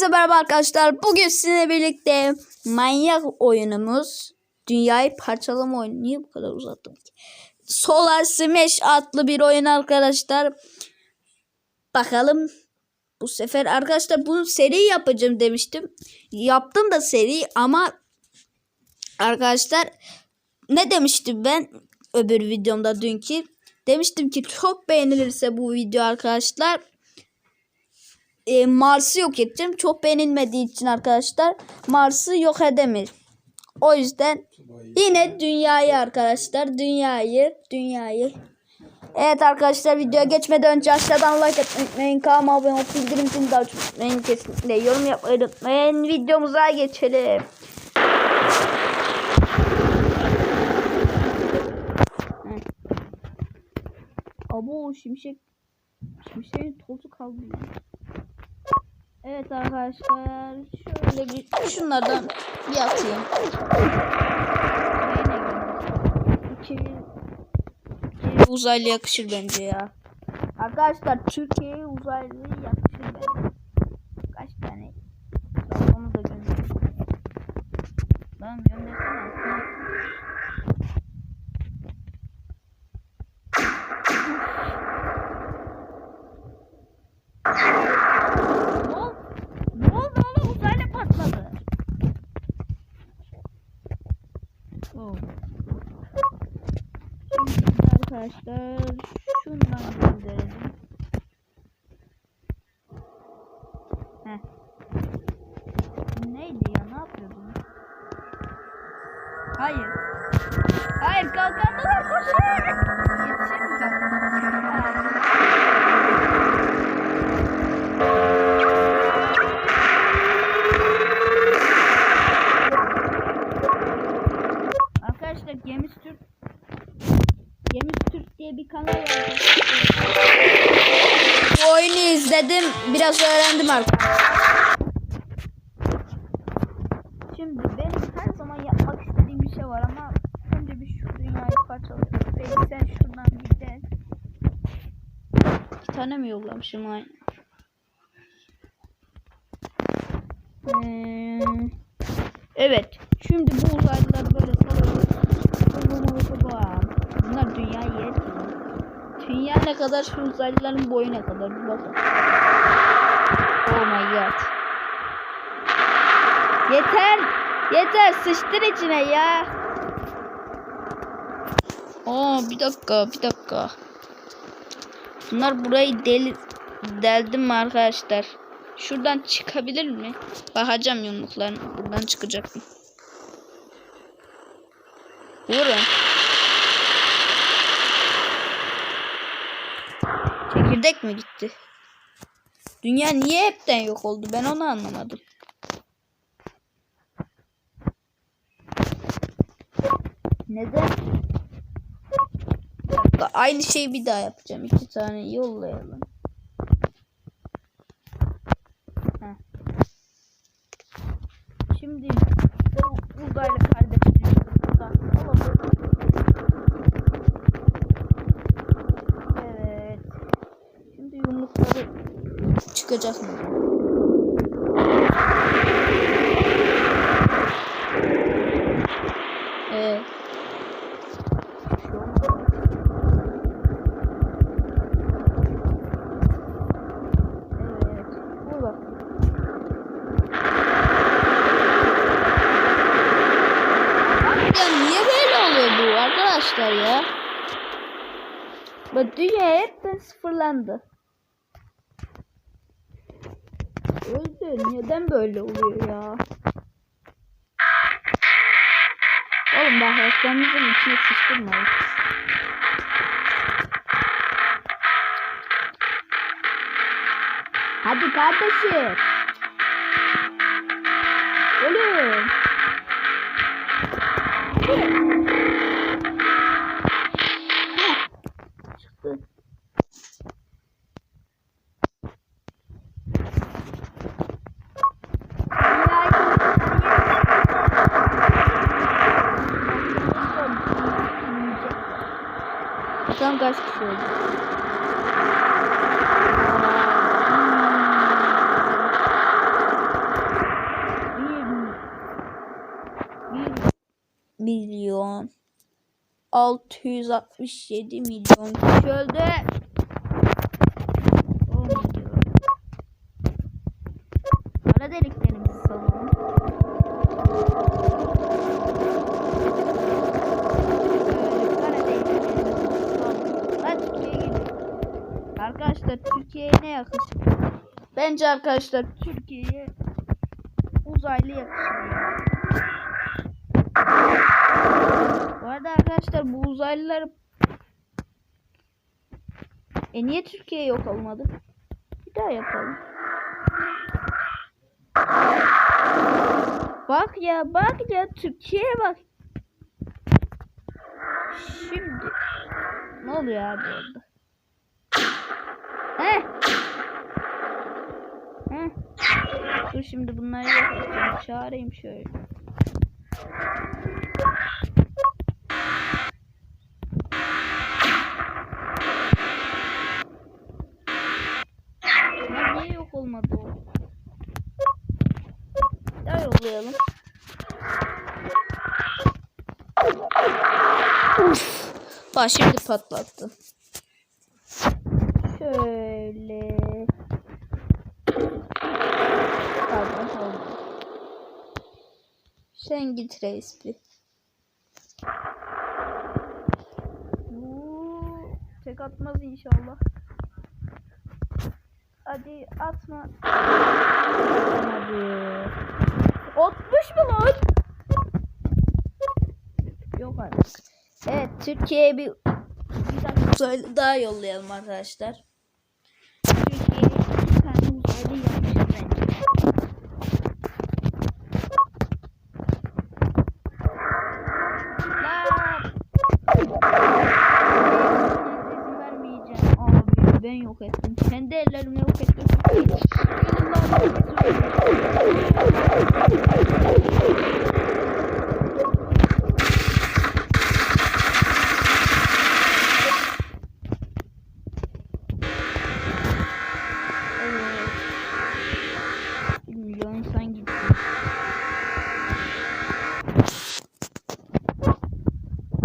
Hepinize merhaba arkadaşlar. Bugün sizinle birlikte manyak oyunumuz Dünyayı Parçalama oyunu. Niye bu kadar uzattım ki? Solar Smash adlı bir oyun arkadaşlar. Bakalım bu sefer arkadaşlar bunu seri yapacağım demiştim. Yaptım da seri ama arkadaşlar ne demiştim ben öbür videomda dünkü? Demiştim ki çok beğenilirse bu video arkadaşlar e, Mars'ı yok edeceğim. Çok beğenilmediği için arkadaşlar Mars'ı yok edemeyiz. O yüzden yine dünyayı arkadaşlar dünyayı dünyayı Evet arkadaşlar videoya geçmeden önce aşağıdan like etmeyi unutmayın. Kanalıma abone olup bildirim zilini de açmayı unutmayın. Kesinlikle yorum yapmayı unutmayın. Videomuza geçelim. Abo şimşek şimşeğin tozu kaldı. ya. Evet arkadaşlar şöyle bir şunlardan bir atayım. Uzaylı yakışır bence ya. Arkadaşlar Türkiye'ye uzaylı yakışır bence. Kaç tane? Sonra onu da göndereyim. Lan göndersene. Ne oldu? Ne oldu oğlum uzaylı patladı. Oh. Şimdi arkadaşlar şundan gönderelim. Heh. Neydi ya ne yapıyordum? Hayır. Hayır kalkandılar koşun. Yetişir mi kalkandılar? Biraz öğrendim arkadaşlar. Şimdi benim her zaman yapmak istediğim bir şey var ama önce bir şu dünyayı parçalayalım. Peki sen şuradan bir de iki tane mi yollamışım aynı? Ee, evet. Şimdi bu uzaylılar böyle salıyor. Bunlar dünya yer. Dünya ne kadar şu uzaylıların boyu ne kadar bir bakın. Oh my god. Yeter. Yeter sıçtır içine ya. Aa bir dakika bir dakika. Bunlar burayı deli deldim arkadaşlar? Şuradan çıkabilir mi? Bakacağım yumruklarına. Buradan çıkacak mı? Vurun. Çekirdek mi gitti? Dünya niye hepten yok oldu? Ben onu anlamadım. Neden? Aynı şeyi bir daha yapacağım. İki tane yollayalım. Heh. Şimdi bu uzaylı kardeşim buradan alalım. Evet. Şimdi yumrukları çıkacak mı? Evet. Bu arkadaşlar ya? Bak dünya hepten sıfırlandı. Öldü. Neden böyle oluyor ya? Oğlum bak reklamımızın içine sıçtırmayın. Hadi kardeşim. Oğlum. şey. milyon 667 milyon kişi öldü. Arkadaşlar Türkiye'ye ne yakışır? Bence arkadaşlar Türkiye'ye uzaylı yakışır. ya. Bu arada arkadaşlar bu uzaylılar e niye Türkiye yok olmadı? Bir daha yapalım. Bak ya bak ya Türkiye'ye bak. Şimdi ne oluyor abi orada? Heh. Heh. Dur şimdi bunları yapacağım. Çağırayım şöyle. Niye yok olmadı o? Daha yollayalım. Bak şimdi patlattı. Şöyle. Pardon oldu. Sen git reis bir. Tek atmaz inşallah. Hadi atma. Hadi. Atmış mı lan? Yok artık. Evet Türkiye'ye bir bir daha yollayalım arkadaşlar. Türkiye'ye iki tane uzaylı yapmışız bence. Lan! İzin vermeyeceğim. Abi ben yok ettim. Kendi ellerimle yok ettim.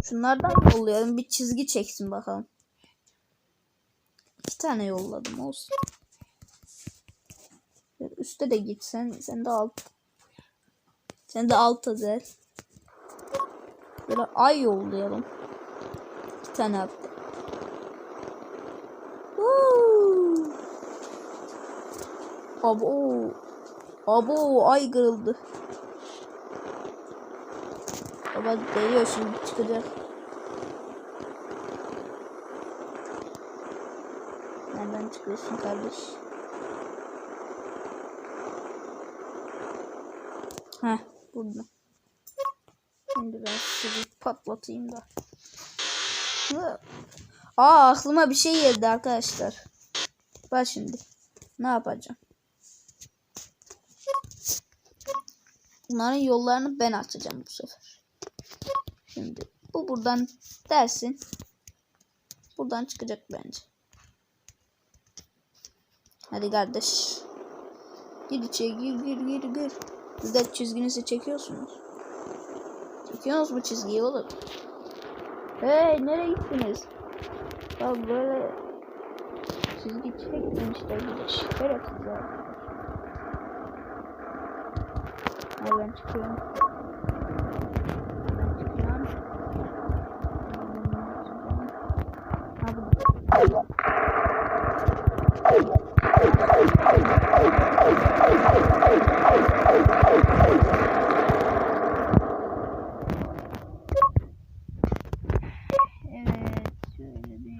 Şunlardan yollayalım. Bir çizgi çeksin bakalım. İki tane yolladım olsun. Üste de git sen. Sen de alt. Sen de alta der. Böyle ay yollayalım. İki tane attı. Abo. Abo ay kırıldı. Baba geliyor şimdi çıkacak. Çıkıyorsun kardeş? Heh burada. Şimdi ben sizi patlatayım da. Aa aklıma bir şey geldi arkadaşlar. Bak şimdi. Ne yapacağım? Bunların yollarını ben açacağım bu sefer. Şimdi bu buradan dersin. Buradan çıkacak bence. Hadi kardeş. Gir içeri gir gir gir gir. Siz de çizginizi çekiyorsunuz. Çekiyorsunuz mu çizgiyi oğlum? Hey nereye gittiniz? Ya böyle çizgi çektin işte bir de ya. Hadi ben çıkıyorum. Ben çıkıyorum. Ha bu. Evet, şöyle bir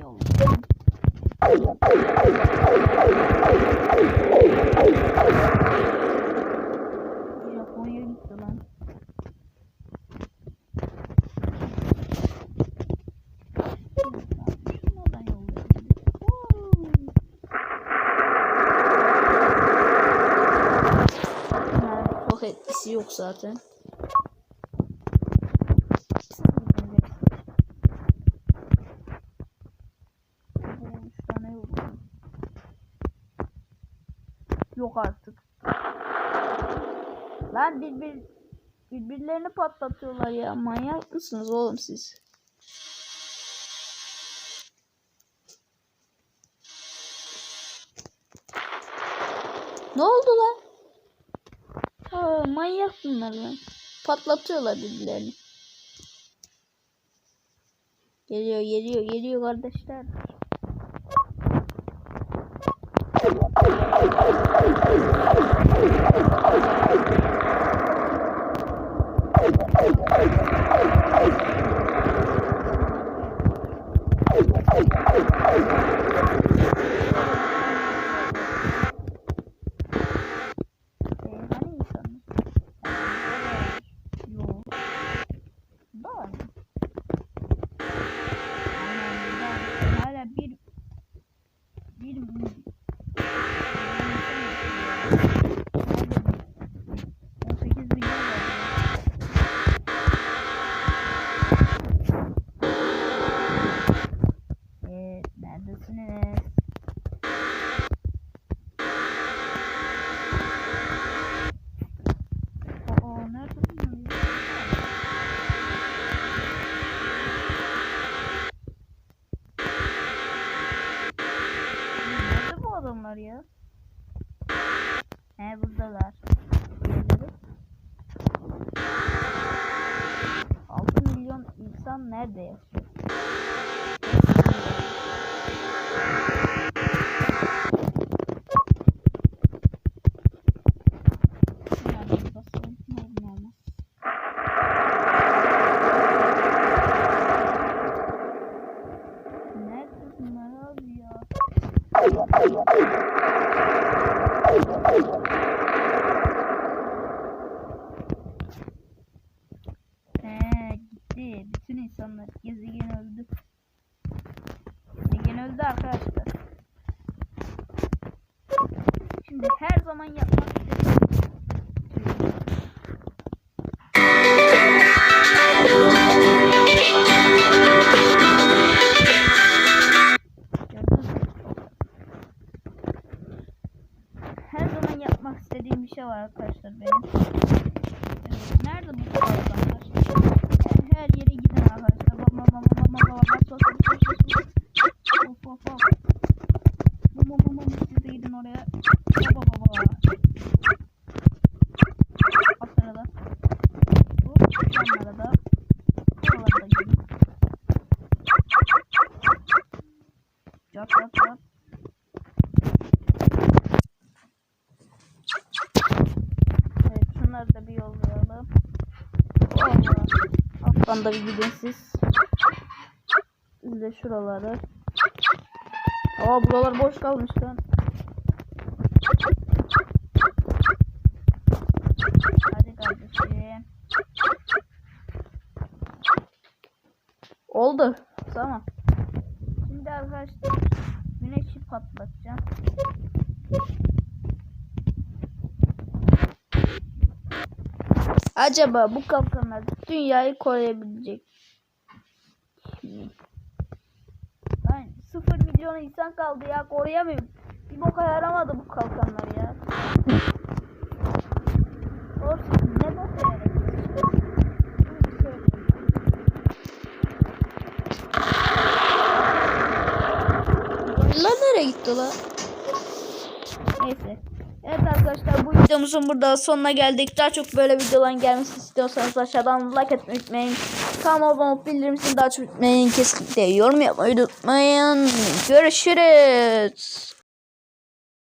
yollayalım. Japonya gitti lan. Şunlardan yollayalım. Woo! Ha, Etkisi yok zaten. Yok artık. Lan birbir birbirlerini patlatıyorlar ya. Manyak mısınız oğlum siz? Ne oldu lan? Manyak bunlar lan. Patlatıyorlar birbirlerini. Geliyor geliyor geliyor kardeşler. né, Deus? zaman yapmak istediğim bir şey var arkadaşlar benim. Evet, nerede bu kovalar? Her yere giden arkadaşlar. Baba baba baba baba baba Hop hop hop. Baba baba siz de gidin oraya. Baba baba. At arada. Hop yan arada. Kovalarda gidin. Çap. Alttan da bir gidin siz. Siz de şuraları. Aa buralar boş kalmış lan. Hadi kardeşim. Oldu. Tamam. Şimdi arkadaşlar güneşi patlatacağım. Acaba bu kalkanlar dünyayı koruyabilecek mi? Ben 0 milyon insan kaldı ya koruyamıyorum. Bir boka yaramadı bu kalkanlar ya. Olsun ne boka söyleyeyim. Lan nereye gitti lan? Neyse. Evet arkadaşlar bu videomuzun burada sonuna geldik. Daha çok böyle videoların gelmesini istiyorsanız aşağıdan like etmeyi unutmayın. Kanalıma abone olup bildirim zilini de açmayı unutmayın. Kesinlikle yorum yapmayı unutmayın. Görüşürüz.